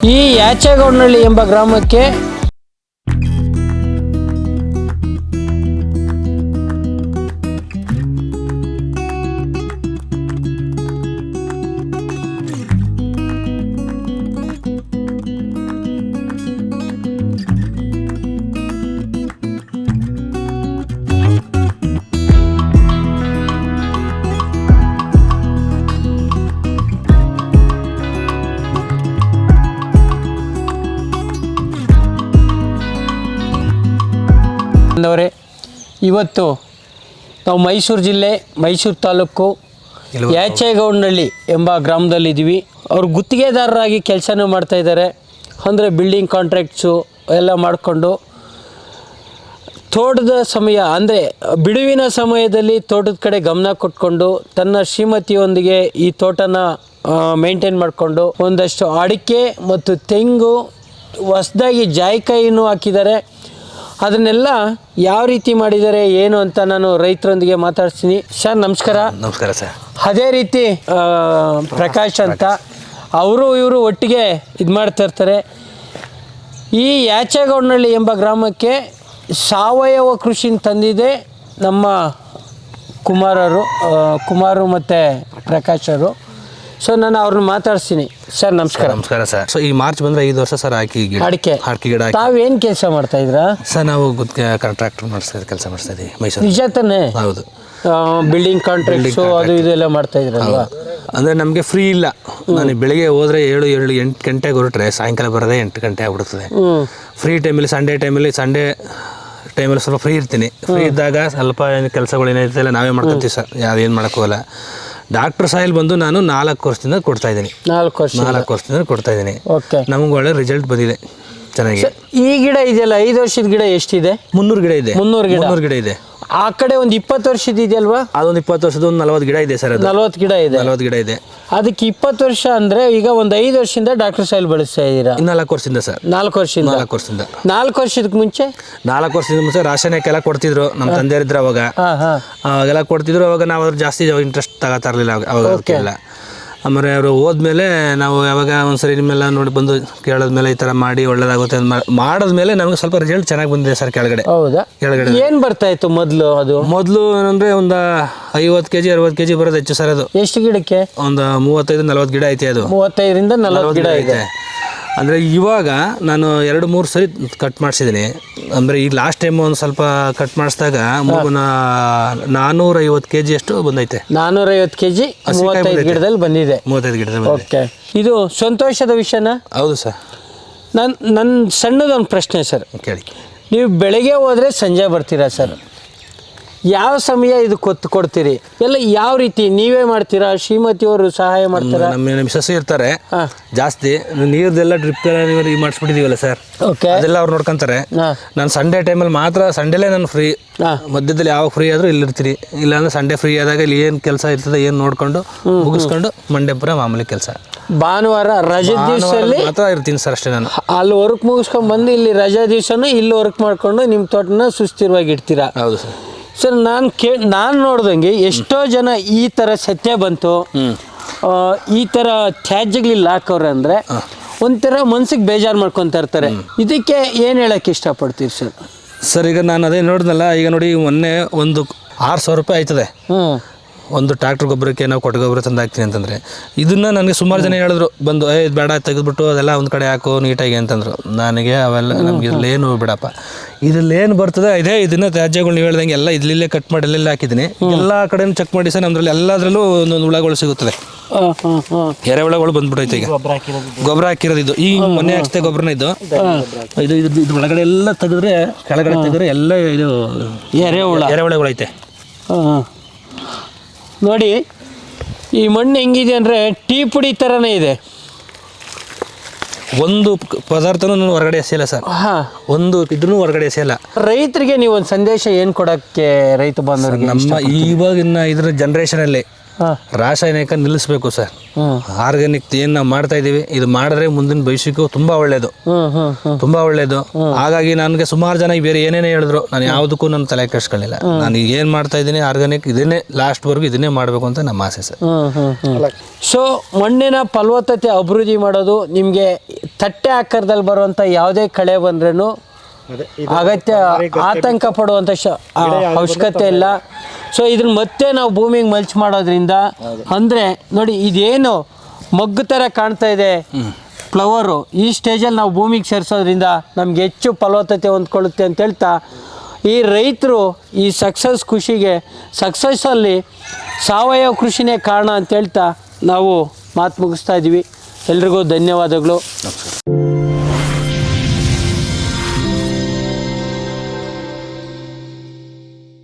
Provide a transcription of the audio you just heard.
ಈ ಯಾಚೇಗೌಡನಹಳ್ಳಿ ಎಂಬ ಗ್ರಾಮಕ್ಕೆ ಬಂದವರೇ ಇವತ್ತು ನಾವು ಮೈಸೂರು ಜಿಲ್ಲೆ ಮೈಸೂರು ತಾಲೂಕು ಯಾಚೇಗೌಡನಹಳ್ಳಿ ಎಂಬ ಗ್ರಾಮದಲ್ಲಿದ್ದೀವಿ. ಅವರು ಗುತ್ತಿಗೆದಾರರಾಗಿ ಕೆಲಸನೂ ಮಾಡ್ತಾಯಿದ್ದಾರೆ ಅಂದರೆ ಬಿಲ್ಡಿಂಗ್ ಕಾಂಟ್ರಾಕ್ಟ್ಸು ಎಲ್ಲ ಮಾಡಿಕೊಂಡು ತೋಟದ ಸಮಯ ಅಂದರೆ ಬಿಡುವಿನ ಸಮಯದಲ್ಲಿ ತೋಟದ ಕಡೆ ಗಮನ ಕೊಟ್ಕೊಂಡು ತನ್ನ ಶ್ರೀಮತಿಯೊಂದಿಗೆ ಈ ತೋಟನ ಮೇಂಟೈನ್ ಮಾಡಿಕೊಂಡು ಒಂದಷ್ಟು ಅಡಿಕೆ ಮತ್ತು ತೆಂಗು ಹೊಸ್ದಾಗಿ ಜಾಯಿಕಾಯಿನೂ ಹಾಕಿದ್ದಾರೆ. ಅದನ್ನೆಲ್ಲ ಯಾವ ರೀತಿ ಮಾಡಿದ್ದಾರೆ ಏನು ಅಂತ ನಾನು ರೈತರೊಂದಿಗೆ ಮಾತಾಡ್ತೀನಿ ಸರ್ ನಮಸ್ಕಾರ. ನಮಸ್ಕಾರ ಸರ್. ಅದೇ ರೀತಿ ಆ, ಪ್ರಕಾಶ್ ಅಂತ ಅವರು ಇವರು ಒಟ್ಟಿಗೆ ಇದು ಮಾಡ್ತಾ ಇರ್ತಾರೆ. ಈ ಯಾಚೇಗೌಡನಹಳ್ಳಿ ಎಂಬ ಗ್ರಾಮಕ್ಕೆ ಸಾವಯವ ಕೃಷಿನ ತಂದಿದೆ ನಮ್ಮ ಕುಮಾರರು ಆ, ಕುಮಾರು ಮತ್ತು ಪ್ರಕಾಶರು ಸೊ ನಾನು ಅವ್ರನ್ನ ಮಾತಾಡ್ತೀನಿ ಸರ್ ನಮಸ್ಕಾರ. ನಮಸ್ಕಾರ ಸರ್ ಸೊ ಈ ಮಾರ್ಚ್ ಬಂದ್ರೆ ಐದು ವರ್ಷ ಸರ್ ಹಾಕಿ ಗಿಡ ಅಡಿಕೆ. ಅಡಿಕೆ ಗಿಡ ಹಾಕಿ. ತಾವೇನು ಕೆಲಸ ಮಾಡ್ತಾ ಇದ್ರಾ? ಸರ್ ನಾವು ಕಾಂಟ್ರಾಕ್ಟರ್ ಮಾಡಿಸ್ತಾ ಕೆಲಸ ಮಾಡಿಸ್ತಾ ಇದ್ದೀವಿ ಮೈಸೂರು. ನಿಜ ತಾನೇ? ಹೌದು. ಬಿಲ್ಡಿಂಗ್ ಕಾಂಟ್ರಾಕ್ಟ್ಸು ಅದು ಇದೆಲ್ಲ ಮಾಡ್ತಾ ಇದ್ರಲ್ವಾ? ಅಂದರೆ ನಮಗೆ ಫ್ರೀ ಇಲ್ಲ. ನಾನು ಬೆಳಿಗ್ಗೆ ಹೋದ್ರೆ ಏಳು ಏಳು ಎಂಟು ಗಂಟೆಗೆ ಹೊರಟ್ರೆ ಸಾಯಂಕಾಲ ಬರೋದೆ ಎಂಟು ಗಂಟೆ ಆಗ್ಬಿಡ್ತದೆ ಫ್ರೀ ಟೈಮಲ್ಲಿ ಸಂಡೇ ಟೈಮಲ್ಲಿ ಸಂಡೇ ಟೈಮಲ್ಲಿ ಸ್ವಲ್ಪ ಫ್ರೀ ಇರ್ತೀನಿ. ಫ್ರೀ ಇದ್ದಾಗ ಸ್ವಲ್ಪ ಏನು ಕೆಲಸಗಳು ಏನೈತೆ ಎಲ್ಲ ನಾವೇ ಮಾಡ್ಕೊತೀವಿ ಸರ್ ಯಾವೇನು ಮಾಡೋಕ್ಕೋಗಲ್ಲ ಡಾಕ್ಟರ್ ಸಾಯಿಲ್ ಬಂದು ನಾನು ನಾಲ್ಕು ವರ್ಷದಿಂದ ಕೊಡ್ತಾ ಇದ್ದೀನಿ. ನಾಲ್ಕು ವರ್ಷ ನಾಲ್ಕು ವರ್ಷದಿಂದ ಕೊಡ್ತಾ ಇದ್ದೀನಿ. ಓಕೆ. ನಮ್ಗೆ ಒಳ್ಳೆ ರಿಸಲ್ಟ್ ಬಂದಿದೆ. ಚೆನ್ನಾಗಿ ಈ ಗಿಡ ಇದೆಯಲ್ಲ ಐದು ವರ್ಷದ ಗಿಡ ಎಷ್ಟಿದೆ? ಮುನ್ನೂರು ಗಿಡ ಇದೆ. ಮುನ್ನೂರು ಗಿಡ. ಮುನ್ನೂರು ಗಿಡ ಇದೆ. ಆ ಕಡೆ ಒಂದು ಇಪ್ಪತ್ತು ವರ್ಷದ ಇದೆಯಲ್ವಾ? ಅದೊಂದು ಇಪ್ಪತ್ತು ವರ್ಷದ ಒಂದು ನಲವತ್ತು ಗಿಡ ಇದೆ ಸರ್ ನಲವತ್ತು ಗಿಡ ಇದೆ. ನಲವತ್ತು ಗಿಡ ಇದೆ. ಅದಕ್ಕೆ ಇಪ್ಪತ್ತು ವರ್ಷ ಅಂದ್ರೆ ಈಗ ಒಂದು ಐದು ವರ್ಷದಿಂದ ಡಾಕ್ಟರ್ ಸಾಯಿಲ್ ಬಳಸ್ತಾ ಇದ್ದೀರಾ? ನಾಲ್ಕು ವರ್ಷದಿಂದ ಸರ್. ನಾಲ್ಕು ವರ್ಷದಿಂದ? ನಾಲ್ಕು ವರ್ಷದಿಂದ. ನಾಲ್ಕು ವರ್ಷದಕ್ಕೆ ಮುಂಚೆ? ನಾಲ್ಕು ವರ್ಷದಿಂದ ಮುಂಚೆ ರಾಸಾಯನಿಕ ಕೊಡ್ತಿದ್ರು ನಮ್ಮ ತಂದೆಯರಿದ್ರು ಅವಾಗ. ಅವಾಗೆಲ್ಲ ಕೊಡ್ತಿದ್ರು ಅವಾಗ ನಾವು ಅದ್ರ ಜಾಸ್ತಿ ಇಂಟ್ರೆಸ್ಟ್ ತಗೋತಾ ಇರಲಿಲ್ಲ ಅವಾಗ ಅದಕ್ಕೆಲ್ಲ. ಆಮೇಲೆ ಅವರು ಹೋದ್ಮೇಲೆ ನಾವು ಯಾವಾಗ ಒಂದ್ಸರಿ ನಿಮ್ಮೆಲ್ಲ ನೋಡಿ ಬಂದು ಕೇಳಿದ್ಮೇಲೆ ಈ ಥರ ಮಾಡಿ ಒಳ್ಳೇದಾಗುತ್ತೆ ಅಂತ ಮಾಡಿದ್ಮೇಲೆ ನಮಗೆ ಸ್ವಲ್ಪ ರಿಸಲ್ಟ್ ಚೆನ್ನಾಗಿ ಬಂದಿದೆ ಸರ್ ಕೆಳಗಡೆ. ಹೌದಾ? ಕೆಳಗಡೆ. ಏನ್ ಬರ್ತಾ ಇತ್ತು ಮೊದಲು ಅದು? ಮೊದಲು ಏನಂದ್ರೆ ಒಂದು ಐವತ್ತು ಕೆ ಜಿ ಅರವತ್ತು ಕೆ ಜಿ ಬರೋದು ಹೆಚ್ಚು ಸರ್ ಅದು. ಎಷ್ಟು ಗಿಡಕ್ಕೆ? ಒಂದು ಮೂವತ್ತೈದು ನಲ್ವತ್ತು ಗಿಡ ಐತೆ ಅದು. ಮೂವತ್ತೈದರಿಂದ ನಲ್ವತ್ತು ಗಿಡ ಇದೆ. ಅಂದರೆ ಇವಾಗ ನಾನು ಎರಡು ಮೂರು ಸರಿ ಕಟ್ ಮಾಡಿಸಿದ್ದೀನಿ. ಅಂದರೆ ಈಗ ಲಾಸ್ಟ್ ಟೈಮ್ ಒಂದು ಸ್ವಲ್ಪ ಕಟ್ ಮಾಡಿಸಿದಾಗ ನಾನ್ನೂರೈವತ್ತು ಕೆ ಜಿ ಅಷ್ಟು ಬಂದೈತೆ. ನಾನೂರೈವತ್ತು ಕೆ ಜಿ ಮೂವತ್ತೈದು ಗಿಡದಲ್ಲಿ ಬಂದಿದೆ. ಮೂವತ್ತೈದು ಗಿಡದಲ್ಲಿ ಓಕೆ ಇದು ಸಂತೋಷದ ವಿಷಯನ? ಹೌದು ಸರ್. ನನ್ನ ನನ್ನ ಸಣ್ಣದೊಂದು ಪ್ರಶ್ನೆ ಸರ್. ಕೇಳಿ. ನೀವು ಬೆಳಗ್ಗೆ ಹೋದರೆ ಸಂಜೆ ಬರ್ತೀರಾ ಸರ್? ಯಾವ ಸಮಯ ಇದು ಕೊತ್ತು ಕೊಡ್ತೀರಿ? ಎಲ್ಲ ಯಾವ ರೀತಿ ನೀವೇ ಮಾಡ್ತೀರಾ? ಶ್ರೀಮತಿ ಅವರು ಸಹಾಯ ಮಾಡ್ತೀರಾ? ನಮ್ಮ ನಮ್ಮ ಮಿಸಸ್ ಇರ್ತಾರೆ. ಜಾಸ್ತಿ ನೀರ್ದೆಲ್ಲ ಡ್ರಿಪ್ ಎಲ್ಲ ನೀವು ಮಾಡಿಸ್ಬಿಟ್ಟಿದೀವಲ್ಲ ಸರ್ ಓಕೆ ಅದೆಲ್ಲ ಅವ್ರು ನೋಡ್ಕೊಂತಾರೆ. ನಾನು ಸಂಡೇ ಟೈಮಲ್ಲಿ ಮಾತ್ರ ಸಂಡೇಲೇ ನಾನು ಫ್ರೀ ಮಧ್ಯದಲ್ಲಿ ಯಾವಾಗ ಫ್ರೀ ಆದರೂ ಇಲ್ಲಿರ್ತೀರಿ ಇಲ್ಲಾಂದ್ರೆ ಸಂಡೇ ಫ್ರೀ ಆದಾಗ ಇಲ್ಲಿ ಏನು ಕೆಲಸ ಇರ್ತದೆ ಏನು ನೋಡ್ಕೊಂಡು ಮುಗಿಸ್ಕೊಂಡು ಮಂಡೇ ಪುರ ಮಾಮೂಲಿ ಕೆಲಸ. ಭಾನುವಾರ ರಜೆ ದಿವಸದಲ್ಲಿ ಮಾತ್ರ ಇರ್ತೀನಿ ಸರ್ ಅಷ್ಟೇ ನಾನು. ಅಲ್ಲಿ ವರ್ಕ್ ಮುಗಿಸ್ಕೊಂಡು ಬಂದು ಇಲ್ಲಿ ರಜಾ ದಿವಸನೂ ಇಲ್ಲಿ ವರ್ಕ್ ಮಾಡ್ಕೊಂಡು ನಿಮ್ಮ ತೋಟನ ಸುಸ್ಥಿರವಾಗಿ ಇಡ್ತೀರಾ? ಹೌದು ಸರ್ ಸರ್ ನಾನು ಕೇ ನಾನು ನೋಡ್ದಂಗೆ ಎಷ್ಟೋ ಜನ ಈ ಥರ ಸತ್ಯ ಬಂತು ಈ ಥರ ತ್ಯಾಜ್ಯಗಳಿಲ್ಲ ಹಾಕೋರು ಅಂದರೆ ಒಂಥರ ಮನ್ಸಿಗೆ ಬೇಜಾರು ಮಾಡ್ಕೊತಾ ಇರ್ತಾರೆ. ಇದಕ್ಕೆ ಏನು ಹೇಳಕ್ಕೆ ಇಷ್ಟಪಡ್ತೀರಿ ಸರ್? ಸರ್ ಈಗ ನಾನು ಅದೇ ನೋಡಿದ್ನಲ್ಲ ಈಗ ನೋಡಿ ಮೊನ್ನೆ ಒಂದು ಆರು ಸಾವಿರ ರೂಪಾಯಿ ಆಯ್ತದೆ. ಒಂದು ಟ್ರ್ಯಾಕ್ಟರ್ ಗೊಬ್ಬರಕ್ಕೆ ನಾವು ಕೊಟ್ಟು ಗೊಬ್ಬರ ತಂದು ಹಾಕ್ತೀನಿ ಅಂತಂದರೆ. ಇದನ್ನು ನನಗೆ ಸುಮಾರು ಜನ ಹೇಳಿದ್ರು ಬಂದು ಏ ಇದ್ ಬೇಡ ತೆಗೆದ್ಬಿಟ್ಟು ಅದೆಲ್ಲ ಒಂದು ಕಡೆ ಹಾಕು ನೀಟಾಗಿ ಅಂತಂದ್ರು. ನನಗೆ ಅವೆಲ್ಲ ನಮಗೆ ಏನು ಬಿಡಪ್ಪ. ಇದ್ರಲ್ಲಿ ಏನು ಬರ್ತದೆ ಇದೇ ಇದನ್ನ ತ್ಯಾಜ್ಯಗಳು ನೀವು ಹೇಳ್ದಂಗೆ ಎಲ್ಲ ಇದ್ಲಿಲ್ಲೇ ಕಟ್ ಮಾಡಿ ಎಲ್ಲ ಹಾಕಿದ್ದೀನಿ. ಎಲ್ಲ ಕಡೆನೂ ಚೆಕ್ ಮಾಡಿ ಸರ್ ನಮ್ದ್ರಲ್ಲಿ ಎಲ್ಲದರಲ್ಲೂ ಒಂದೊಂದು ಹುಳಗಳು ಸಿಗುತ್ತದೆ ಹಾಂ ಹಾಂ ಹಾಂ. ಎರೆಹುಳಗಳು ಬಂದ್ಬಿಟ್ಟೈತೆ ಈಗ. ಗೊಬ್ಬರ ಹಾಕಿರೋದು ಇದು. ಈ ಮೊನ್ನೆ ಹಾಕ್ತೇ ಗೊಬ್ಬರನ ಇದು ಇದು ಇದು ಇದು ಒಳಗಡೆ ಎಲ್ಲ ತೆಗೆದ್ರೆ ಕೆಳಗಡೆ ತೆಗೆದ್ರೆ ಎಲ್ಲ ಇದು ಎರೆಹುಳ ಎರೆಹುಳಗಳೈತೆ ಐತೆ ನೋಡಿ ಈ ಮಣ್ಣು ಹೆಂಗಿದೆ ಅಂದರೆ ಟೀ ಪುಡಿ ಥರನೇ ಇದೆ. ಒಂದು ಪದಾರ್ಥನೂ ನಾನು ಹೊರಗಡೆ ಎಸೆಯಲ್ಲ ಸರ್. ಹಾಂ. ಒಂದು ಇದನ್ನು ಹೊರಗಡೆ ಎಸೆಯಲ್ಲ. ರೈತರಿಗೆ ನೀವು ಒಂದು ಸಂದೇಶ ಏನು ಕೊಡೋಕ್ಕೆ ರೈತ ಬಾಂಧವರಿಗೆ ನಮ್ಮ ಇವಾಗಿನ ಇದ್ರ ಜನ್ರೇಷನಲ್ಲಿ ರಾಸಾಯನಿಕ ನಿಲ್ಲಿಸ್ಬೇಕು ಸರ್. ಆರ್ಗ್ಯಾನಿಕ್ ಏನು ನಾವು ಮಾಡ್ತಾ ಇದ್ದೀವಿ. ಇದು ಮಾಡಿದ್ರೆ ಮುಂದಿನ ಭವಿಷ್ಯಕ್ಕೂ ತುಂಬಾ ಒಳ್ಳೇದು. ತುಂಬಾ ಒಳ್ಳೇದು. ಹಾಗಾಗಿ ನನಗೆ ಸುಮಾರು ಜನ ಬೇರೆ ಏನೇನೇ ಹೇಳಿದ್ರು ನಾನು ಯಾವುದಕ್ಕೂ ನನ್ನ ತಲೆ ಕೆಡಿಸ್ಕೊಳ್ಳಿಲ್ಲ. ನಾನು ಏನ್ ಮಾಡ್ತಾ ಇದ್ದೀನಿ ಆರ್ಗ್ಯಾನಿಕ್ ಇದನ್ನೇ ಲಾಸ್ಟ್ವರೆಗೂ ಇದನ್ನೇ ಮಾಡಬೇಕು ಅಂತ ನಮ್ಮ ಆಸೆ ಸರ್. ಸೊ ಮಣ್ಣಿನ ಫಲವತ್ತತೆ ಅಭಿವೃದ್ಧಿ ಮಾಡೋದು ನಿಮಗೆ ತಟ್ಟೆ ಆಕಾರದಲ್ಲಿ ಬರುವಂತ ಯಾವುದೇ ಕಳೆ ಬಂದ್ರೂ ಅಗತ್ಯ ಆತಂಕ ಪಡುವಂತ ಶ ಅವಶ್ಯಕತೆ ಇಲ್ಲ. ಸೊ ಇದನ್ನ ಮತ್ತೆ ನಾವು ಭೂಮಿಗೆ ಮಲ್ಚ್ ಮಾಡೋದ್ರಿಂದ ಅಂದರೆ ನೋಡಿ ಇದೇನು ಮಗ್ಗು ಥರ ಕಾಣ್ತಾ ಇದೆ. ಫ್ಲವರು ಈ ಸ್ಟೇಜಲ್ಲಿ ನಾವು ಭೂಮಿಗೆ ಸೇರಿಸೋದ್ರಿಂದ ನಮ್ಗೆ ಹೆಚ್ಚು ಫಲವತ್ತತೆ ಹೊಂದ್ಕೊಳ್ಳುತ್ತೆ ಅಂತ ಹೇಳ್ತಾ ಈ ರೈತರು ಈ ಸಕ್ಸಸ್ ಖುಷಿಗೆ ಸಕ್ಸಸ್ಸಲ್ಲಿ ಸಾವಯವ ಕೃಷಿನೇ ಕಾರಣ ಅಂತ ಹೇಳ್ತಾ ನಾವು ಮಾತು ಮುಗಿಸ್ತಾ ಇದ್ದೀವಿ ಎಲ್ರಿಗೂ ಧನ್ಯವಾದಗಳು.